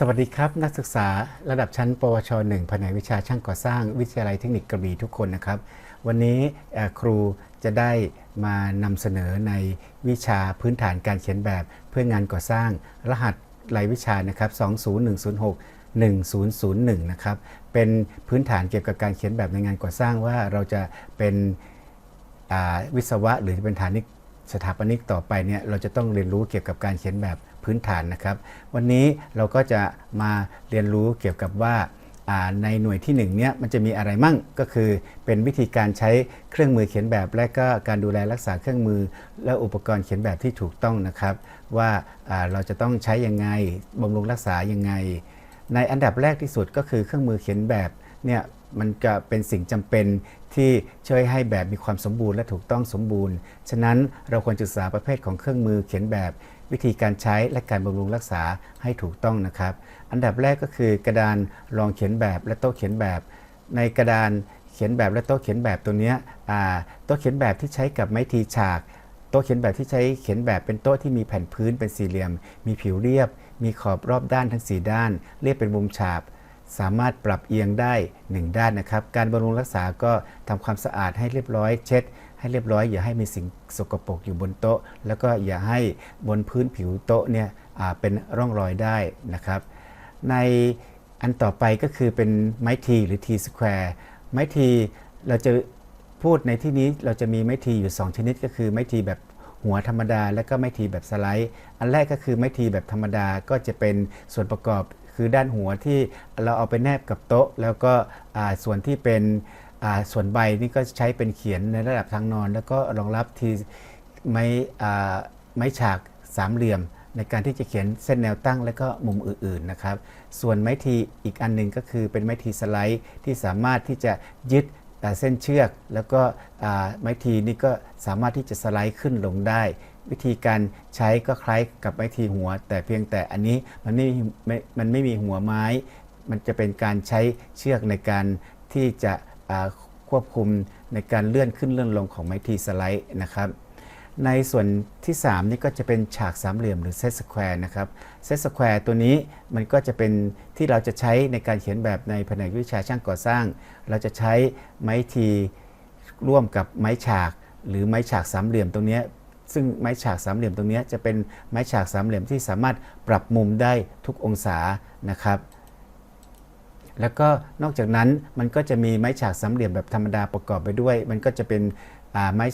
สวัสดีครับ นักศึกษาระดับชั้น ปวช 1 แผนกวิชาช่างก่อสร้าง วิทยาลัยเทคนิคกระบี่ทุกคนนะครับ วันนี้ครูจะได้มานำเสนอในวิชาพื้นฐานการเขียนแบบเพื่องานก่อสร้าง รหัสรายวิชานะครับ 20106 1001 นะครับ เป็นพื้นฐานเกี่ยวกับการเขียนแบบในงานก่อสร้างว่าเราจะเป็นวิศวะหรือเป็นฐานิกสถาปนิกต่อไปเนี่ยเราจะต้องเรียนรู้เกี่ยวกับการเขียนแบบ พื้นฐานนะครับ วันนี้เราก็จะมาเรียนรู้เกี่ยวกับว่าในหน่วยที่1เนี่ยมันจะมีอะไรมั่งก็คือเป็นวิธีการใช้เครื่องมือเขียนแบบ และก็การดูแลรักษาเครื่องมือ และอุปกรณ์เขียนแบบที่ถูกต้องนะครับ ว่าเราจะต้องใช้ยังไงบำรุงรักษายังไง ในอันดับแรกที่สุดก็คือเครื่องมือเขียนแบบเนี่ยมันจะเป็นสิ่งจำเป็นที่ช่วยให้แบบมีความสมบูรณ์และถูกต้องสมบูรณ์ ฉะนั้นเราควรศึกษาประเภทของเครื่องมือเขียนแบบ วิธีการใช้และการบำรุงรักษาให้ถูกต้องนะครับ อันดับแรกก็คือกระดานรองเขียนแบบและโต๊ะเขียนแบบ ในกระดานเขียนแบบและโต๊ะเขียนแบบตัวเนี้ยโต๊ะเขียนแบบที่ใช้กับไม้ทีฉากโต๊ะเขียนแบบที่ใช้เขียนแบบเป็นโต๊ะที่มีแผ่นพื้นเป็นสี่เหลี่ยม มีผิวเรียบ มีขอบรอบด้านทั้ง 4 ด้าน เรียบเป็นมุมฉาบ สามารถปรับเอียงได้ 1 ด้านนะครับ การบำรุงรักษาก็ทำความสะอาดให้เรียบร้อยเช็ด ให้เรียบร้อย อย่าให้มีสิ่งสกปรกอยู่บนโต๊ะ แล้วก็อย่าให้บนพื้นผิวโต๊ะเนี่ยเป็นร่องรอยได้นะครับ ในอันต่อไปก็คือเป็นไม้ทีหรือ T square ไม้ทีเราจะพูดในที่นี้เราจะมีไม้ทีอยู่ 2 ชนิดก็คือไม้ทีแบบหัวธรรมดา และก็ไม้ทีแบบสไลด์ อันแรกก็คือไม้ทีแบบธรรมดาก็จะเป็นส่วนประกอบคือด้านหัวที่เราเอาไปแนบกับโต๊ะ แล้วก็ส่วนที่เป็น ส่วนใบนี่ก็ใช้เป็นเขียนในระดับทางนอน แล้วก็รองรับทีไม้ไม้ฉากสามเหลี่ยม ในการที่จะเขียนเส้นแนวตั้งและก็มุมอื่นๆนะครับ ส่วนไม้ทีอีกอันหนึ่งก็คือเป็นไม้ทีสไลด์ที่สามารถที่จะยึดเส้นเชือก แล้วก็ไม้ทีนี่ก็สามารถที่จะสไลด์ขึ้นลงได้ วิธีการใช้ก็คล้ายกับไม้ทีหัว แต่เพียงแต่อันนี้มันไม่ไม,มันไม่มีหัวไม้ มันจะเป็นการใช้เชือกในการที่จะ ควบคุมในการเลื่อนขึ้นเลื่อนลงของไม้ทีสไลด์นะครับในส่วนที่ 3 นี่ก็จะเป็นฉากสามเหลี่ยมหรือเซตสแควร์นะครับเซตสแควร์ตัวนี้มันก็จะเป็นที่เราจะใช้ในการเขียนแบบในแผนกวิชาช่างก่อสร้าง เราจะใช้ไม้ทีร่วมกับไม้ฉาก หรือไม้ฉากสามเหลี่ยมตรงนี้ซึ่งไม้ฉากสามเหลี่ยมตรงนี้จะเป็นไม้ฉากสามเหลี่ยมที่สามารถปรับมุมได้ทุกองศานะครับ แล้วก็นอกจากนั้นมันก็จะมีไม้ฉากสามเหลี่ยมแบบธรรมดาประกอบไปด้วย มันก็จะเป็นไม้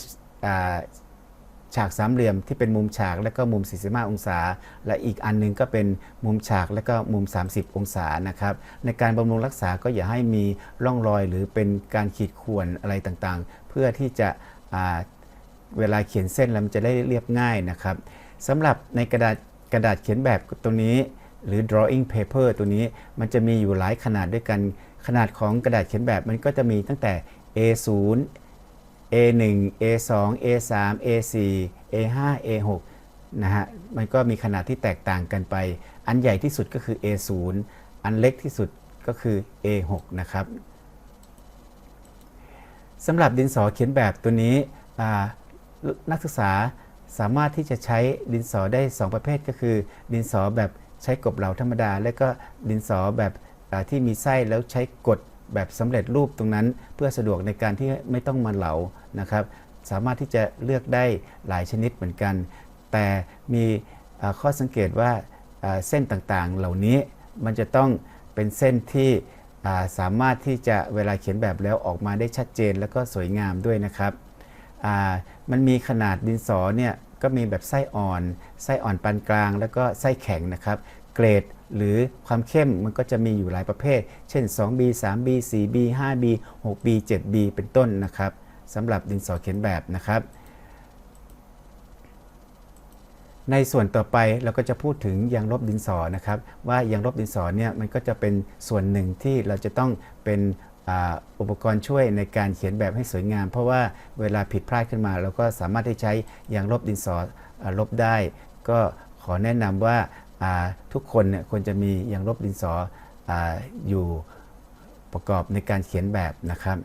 ฉากสามเหลี่ยมที่เป็นมุมฉากและก็มุม 45 องศา และอีกอันหนึงก็เป็นมุมฉากและก็มุม 30 องศานะครับในการบำรุงรักษาก็อย่าให้มีร่องรอยหรือเป็นการขีดข่วนอะไรต่างๆ เพื่อที่จะเวลาเขียนเส้นแล้วมันจะได้เรียบง่ายนะครับสำหรับในกระดาษกระดาษเขียนแบบตัวนี้ หรือ drawing paper ตัวนี้มันจะมีอยู่หลายขนาดด้วยกัน ขนาดของกระดาษเขียนแบบมันก็จะมีตั้งแต่ A0 A1 A2 A3 A4 A5 A6 นะฮะ มันก็มีขนาดที่แตกต่างกันไป อันใหญ่ที่สุดก็คือ A0 อันเล็กที่สุดก็คือ A6 นะครับสำหรับดินสอเขียนแบบตัวนี้นักศึกษาสามารถที่จะใช้ดินสอได้ 2 ประเภทก็คือ ดินสอแบบ ใช้กบเหลาธรรมดา และก็ดินสอแบบที่มีไส้แล้วใช้กดแบบสำเร็จรูปตรงนั้น เพื่อสะดวกในการที่ไม่ต้องมาเหลานะครับ สามารถที่จะเลือกได้หลายชนิดเหมือนกัน แต่มีข้อสังเกตว่าเส้นต่างๆ เหล่านี้มันจะต้องเป็นเส้นที่สามารถที่จะเวลาเขียนแบบแล้วออกมาได้ชัดเจน แล้วก็สวยงามด้วยนะครับมันมีขนาดดินสอเนี่ย ก็มีแบบไส้อ่อน ไส้อ่อนปานกลาง แล้วก็ไส้แข็งนะครับ เกรดหรือความเข้มมันก็จะมีอยู่หลายประเภท เช่น 2B 3B 4B 5B 6B 7B เป็นต้นนะครับสำหรับดินสอเขียนแบบนะครับ ในส่วนต่อไปเราก็จะพูดถึงยางลบดินสอนะครับ ว่ายางลบดินสอเนี่ยมันก็จะเป็นส่วนหนึ่งที่เราจะต้องเป็น อุปกรณ์ช่วยในการเขียนแบบให้สวยงาม เพราะว่าเวลาผิดพลาดขึ้นมาเราก็สามารถที่ใช้ยางลบดินสออลบได้ ก็ขอแนะนำว่าทุกคนเนี่ยควรจะมียางลบดินสอออยู่ประกอบในการเขียนแบบนะครับ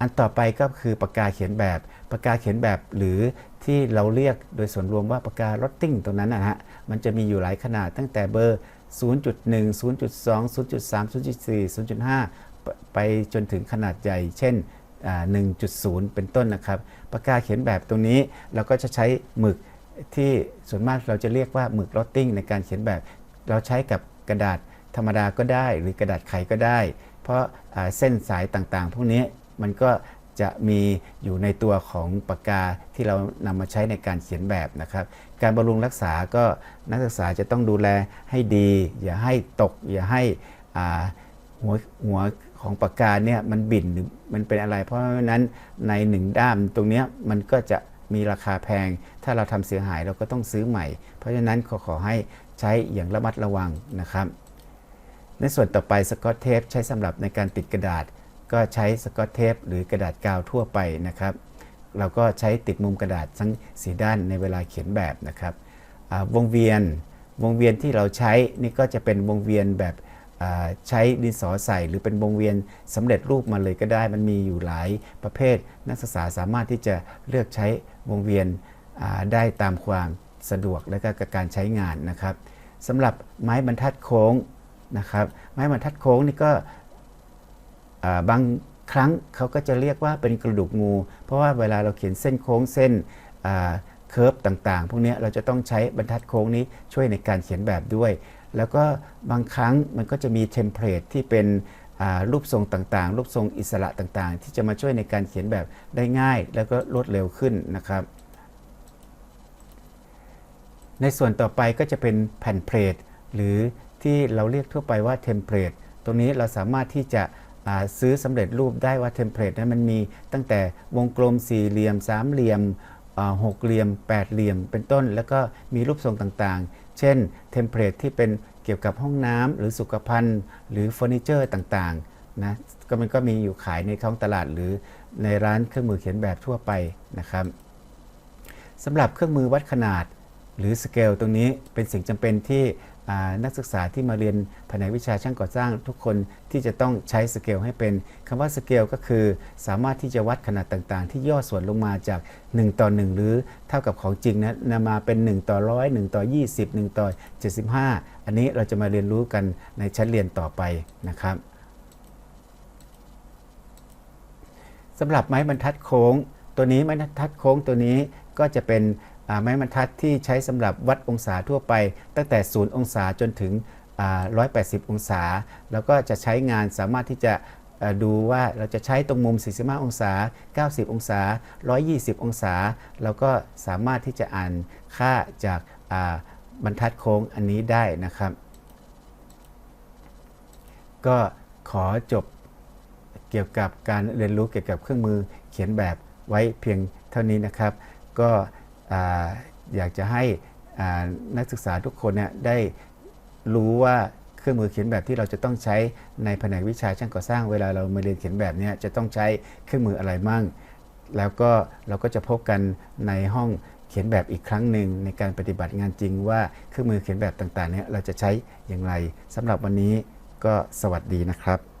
อันต่อไปก็คือปากกาเขียนแบบ ปากกาเขียนแบบหรือที่เราเรียกโดยส่วนรวมว่าปากการอตติ้งตรงนั้นนะฮะมันจะมีอยู่หลายขนาดตั้งแต่เบอร์0.1 0.2 0.3 0.4 0.5 ไปจนถึงขนาดใหญ่ เช่นอ่า1.0 เป็นต้นนะครับปากกาเขียนแบบตรงนี้เราก็จะใช้หมึกที่ส่วนมากเราจะเรียกว่าหมึกลอตติ้งในการเขียนแบบ เราใช้กับกระดาษธรรมดาก็ได้หรือกระดาษไขก็ได้ เพราะเส้นสายต่างๆ พวกนี้มันก็จะมีอยู่ในตัวของปากกาที่เรานำมาใช้ในการเขียนแบบนะครับ การบำรุงรักษาก็นักศึกษาจะต้องดูแลให้ดี อย่าให้ตก อย่าให้หัวหัว ของปากกาเนี่ยมันบิ่นหรือมันเป็นอะไร เพราะฉะนั้นในหนึ่งด้ามตรงเนี้ยมันก็จะมีราคาแพง ถ้าเราทำเสียหายเราก็ต้องซื้อใหม่ เพราะฉะนั้นขอขอให้ใช้อย่างระมัดระวังนะครับในส่วนต่อไปสกอตเทปใช้สำหรับในการติดกระดาษ ก็ใช้สกอตเทปหรือกระดาษกาวทั่วไปนะครับ เราก็ใช้ติดมุมกระดาษทั้งสีด้านในเวลาเขียนแบบนะครับวงเวียนวงเวียนที่เราใช้นี่ก็จะเป็นวงเวียนแบบ ใช้ดินสอใส่หรือเป็นวงเวียนสำเร็จรูปมาเลยก็ได้ มันมีอยู่หลายประเภท นักศึกษาสามารถที่จะเลือกใช้วงเวียนได้ตามความสะดวกและก็การใช้งานนะครับสำหรับไม้บรรทัดโค้งนะครับ ไม้บรรทัดโค้งนี่ก็บางครั้งเขาก็จะเรียกว่าเป็นกระดูกงู เพราะว่าเวลาเราเขียนเส้นโค้งเส้นเคิร์ฟต่างๆ พวกนี้เราจะต้องใช้บรรทัดโค้งนี้ช่วยในการเขียนแบบด้วย แล้วก็บางครั้งมันก็จะมีเทมเพลตที่เป็นรูปทรงต่างๆ รูปทรงอิสระต่างๆ ที่จะมาช่วยในการเขียนแบบได้ง่าย แล้วก็รวดเร็วขึ้นนะครับ ในส่วนต่อไปก็จะเป็นแผ่นเพลทหรือที่เราเรียกทั่วไปว่าเทมเพลตตรงนี้เราสามารถที่จะซื้อสำเร็จรูปได้ว่าเทมเพลตนั้นมันมีตั้งแต่วงกลมสี่เหลี่ยมสามเหลี่ยม หกเหลี่ยมแปดเหลี่ยมเป็นต้น แล้วก็มีรูปทรงต่างๆ เช่นเทมเพลตที่เป็นเกี่ยวกับห้องน้ำหรือสุขภัณฑ์ หรือเฟอร์นิเจอร์ต่างๆนะก็มันก็มีอยู่ขายในท้องตลาดหรือในร้านเครื่องมือเขียนแบบทั่วไปนะครับสำหรับเครื่องมือวัดขนาด หรือสเกลตรงนี้เป็นสิ่งจำเป็นที่นักศึกษาที่มาเรียนแผนกวิชาช่างก่อสร้าง ทุกคนที่จะต้องใช้สเกลให้เป็นคำว่าสเกลก็คือ สามารถที่จะวัดขนาดต่างๆ ที่ย่อส่วนลงมาจาก 1 ต่อ 1 หรือเท่ากับของจริงนะนำมาเป็น 1 ต่อ100 1ต่อ 20 1 ต่อ 75 อันนี้เราจะมาเรียนรู้กันในชั้นเรียนต่อไปนะครับสำหรับไม้บรรทัดโค้ง ตัวนี้ไม้บรรทัดโค้งตัวนี้ก็จะเป็น ไม้บรรทัดที่ใช้สำหรับวัดองศาทั่วไป ตั้งแต่ 0 องศาจนถึงอ่า180 องศา แล้วก็จะใช้งานสามารถที่จะดูว่าเราจะใช้ตรงมุม 45 องศา 90 องศา 120 องศา แล้วก็สามารถที่จะอ่านค่าจากาบรรทัดโค้งอันนี้ได้นะครับ ก็ขอจบเกี่ยวกับการเรียนรู้เกี่ยวกับเครื่องมือเขียนแบบไว้เพียงเท่านี้นะครับ ก็ อยากจะให้นักศึกษาทุกคนเนี่ยได้รู้ว่าเครื่องมือเขียนแบบที่เราจะต้องใช้ในแผนกวิชาช่างก่อสร้างเวลาเรามาเรียนเขียนแบบเนี้จะต้องใช้เครื่องมืออะไรมั่ง แล้วก็เราก็จะพบกันในห้องเขียนแบบอีกครั้งหนึ่งในการปฏิบัติงานจริงว่าเครื่องมือเขียนแบบต่างๆเนี่ยเราจะใช้อย่างไรสำหรับวันนี้ก็สวัสดีนะครับ